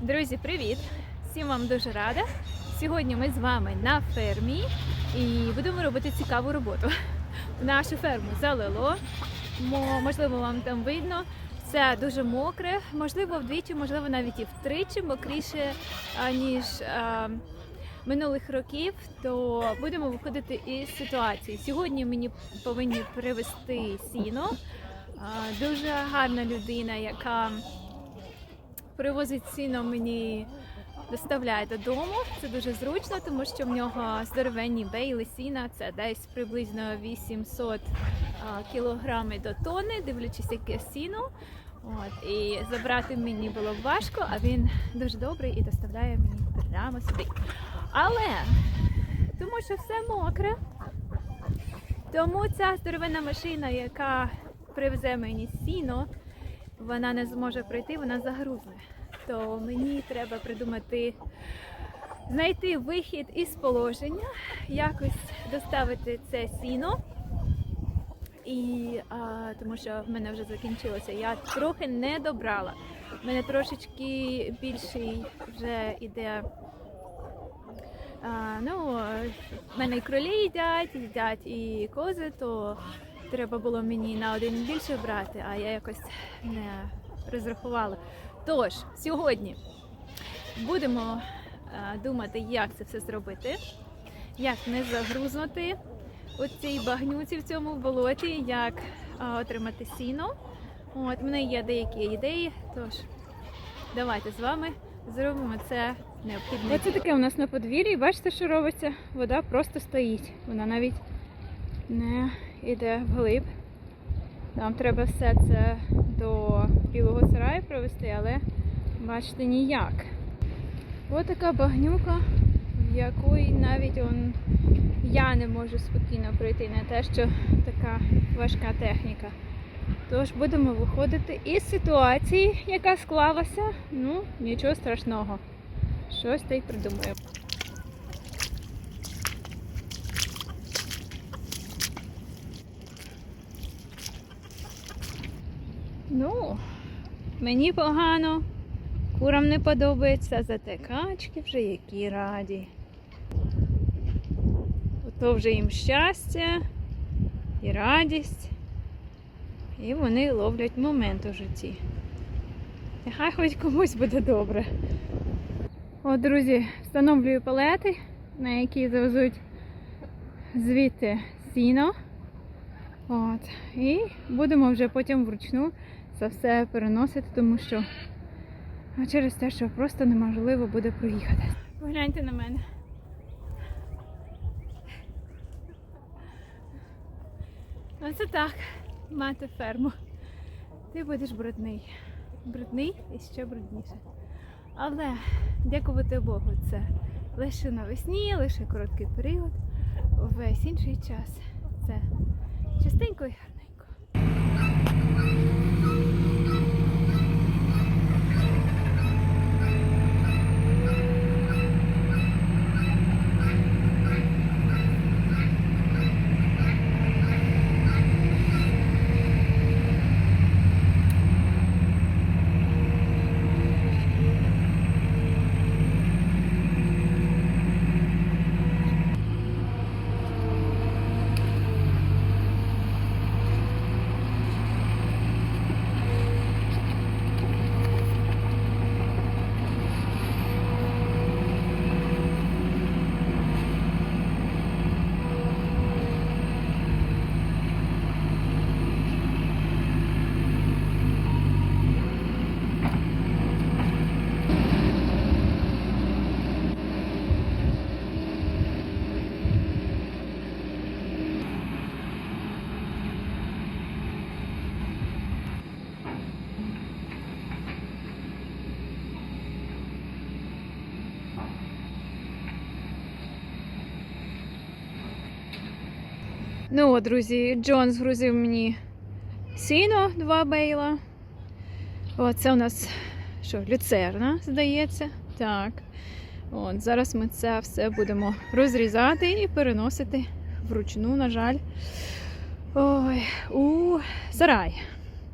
Друзі, привіт! Всім вам дуже рада. Сьогодні ми з вами на фермі і будемо робити цікаву роботу. Нашу ферму залило. Можливо, вам там видно. Все дуже мокре, можливо, вдвічі, можливо, навіть і втричі мокріше, ніж а, минулих років, то будемо виходити із ситуації. Сьогодні мені повинні привезти сіно. А, Дуже гарна людина, яка привозить сіно мені доставляє додому. Це дуже зручно, тому що в нього здоровенні бейли сіна. Це десь приблизно 800 кілограмів до тонни, дивлячись, яке сіно. От, і забрати мені було важко, а він дуже добрий і доставляє мені прямо сюди. Але тому що все мокре, тому ця здоровенна машина, яка привезе мені сіно, вона не зможе прийти, вона загрузне. То мені треба придумати, знайти вихід із положення, якось доставити це сіно. І а, тому що в мене вже закінчилося. Я трохи не добрала. У мене трошечки більший вже іде. А, ну, в мене і кролі їдять, їдять і кози, то треба було мені на один більше брати, а я якось не розрахувала. Тож, сьогодні будемо е, думати, як це все зробити, як не загрузнути у цій багнюці в цьому болоті, як е, отримати сіно. От, в мене є деякі ідеї, тож давайте з вами зробимо це необхідно. Оце таке у нас на подвір'ї. Бачите, що робиться? Вода просто стоїть. Вона навіть не йде вглиб. Нам треба все це до білого сараю провести, але бачите ніяк. Ось така багнюка, в якої навіть он, я не можу спокійно пройти, не те, що така важка техніка. Тож будемо виходити із ситуації, яка склалася. Ну, нічого страшного. Щось та й придумаємо. Ну, мені погано, курам не подобається, зате качки вже які раді. Ото вже їм щастя і радість. І вони ловлять момент у житті. Нехай хоч комусь буде добре. От, друзі, встановлюю палети, на які завезуть звідти сіно. От. І будемо вже потім вручну це все переносити, тому що через те, що просто неможливо буде проїхати. Погляньте на мене. Оце так, мати ферму. Ти будеш брудний. Брудний і ще брудніше. Але дякувати Богу, це лише навесні, лише короткий період. Весь інший час це частенько Ну от, друзі, Джон згрузив мені сіно, два бейла. О, це у нас що, люцерна, здається. Так. От, зараз ми це все будемо розрізати і переносити вручну, на жаль, ой, у сарай.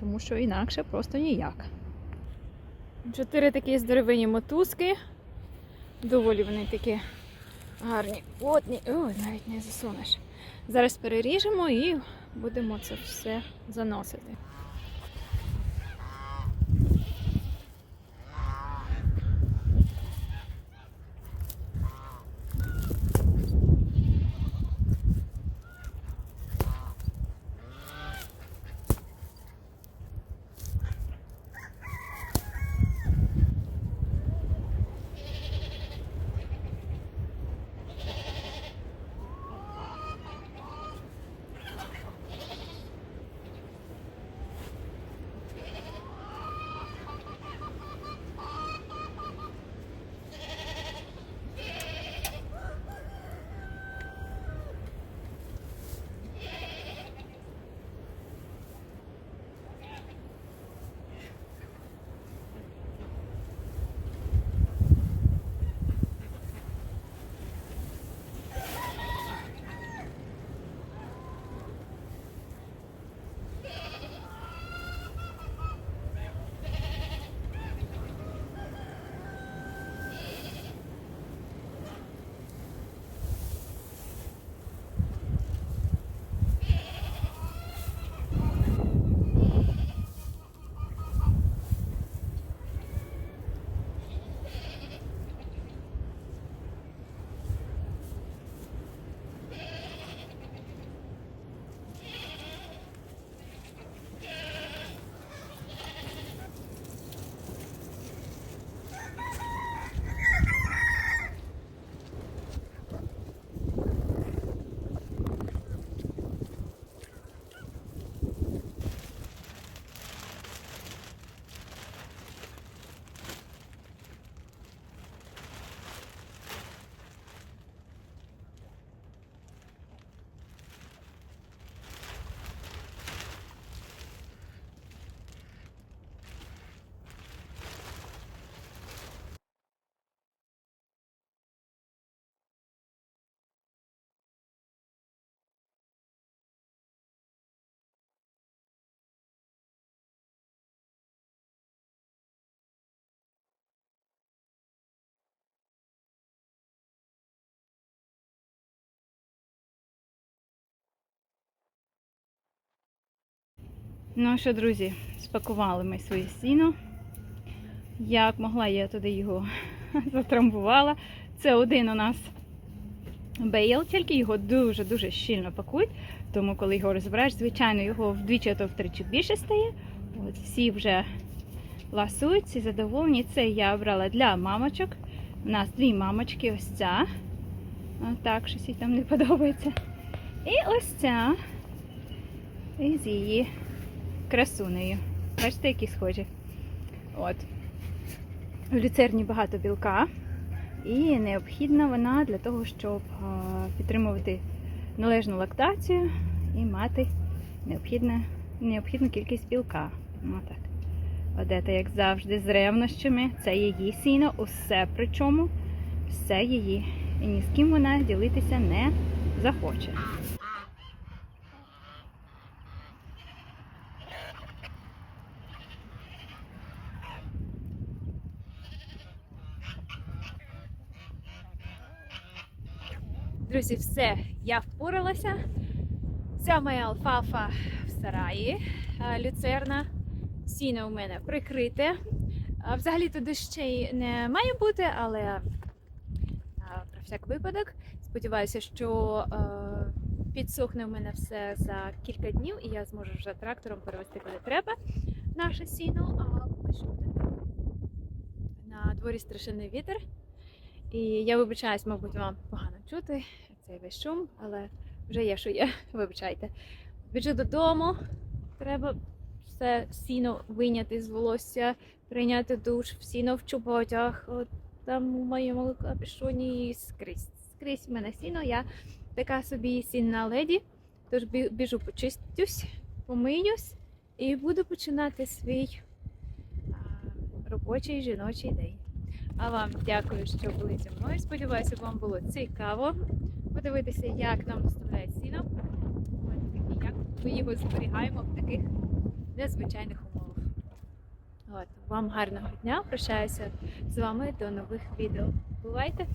Тому що інакше просто ніяк. Чотири такі здоровинні мотузки. Доволі вони такі гарні. Плотні. Ой, навіть не засунеш. Зараз переріжемо і будемо це все заносити. Ну що, друзі, спакували ми своє сіно. Як могла, я туди його затрамбувала. Це один у нас бейл, тільки його дуже-дуже щільно пакують. Тому, коли його розбираєш, звичайно, його вдвічі, а то втричі більше стає. От всі вже ласують, всі задоволені. Це я обрала для мамочок. У нас дві мамочки, ось ця. Так, щось їй там не подобається. І ось ця. І з її красунею. Бачите, які схожі. От. В люцерні багато білка. І необхідна вона для того, щоб підтримувати належну лактацію і мати необхідне, необхідну кількість білка. Отак. Одета, як завжди, з ревнощами. Це її сіно, усе причому, все її. І ні з ким вона ділитися не захоче. Друзі, все, я впоралася. Ця моя алфафа в сараї, а, люцерна. Сіно у мене прикрите. А, Взагалі-то дощей не має бути, але про всяк випадок. Сподіваюся, що е, підсохне у мене все за кілька днів, і я зможу вже трактором перевезти куди треба наше сіно, а поки що буде. На дворі страшенний вітер. І я вибачаюсь, мабуть, вам погано чути цей весь шум, але вже є, що є. Вибачайте. Біжу додому, треба все сіно вийняти з волосся, прийняти душ, сіно в чоботях, от там у моєму капюшоні скрізь. Скрізь мене сіно, я така собі сінна леді. Тож бі- біжу почистюсь, помиюсь і буду починати свій робочий жіночий день. А вам дякую, що були зі мною. Сподіваюся, вам було цікаво подивитися, як нам доставляють сіно і як ми його зберігаємо в таких незвичайних умовах. От вам гарного дня. Прощаюся з вами до нових відео. Бувайте!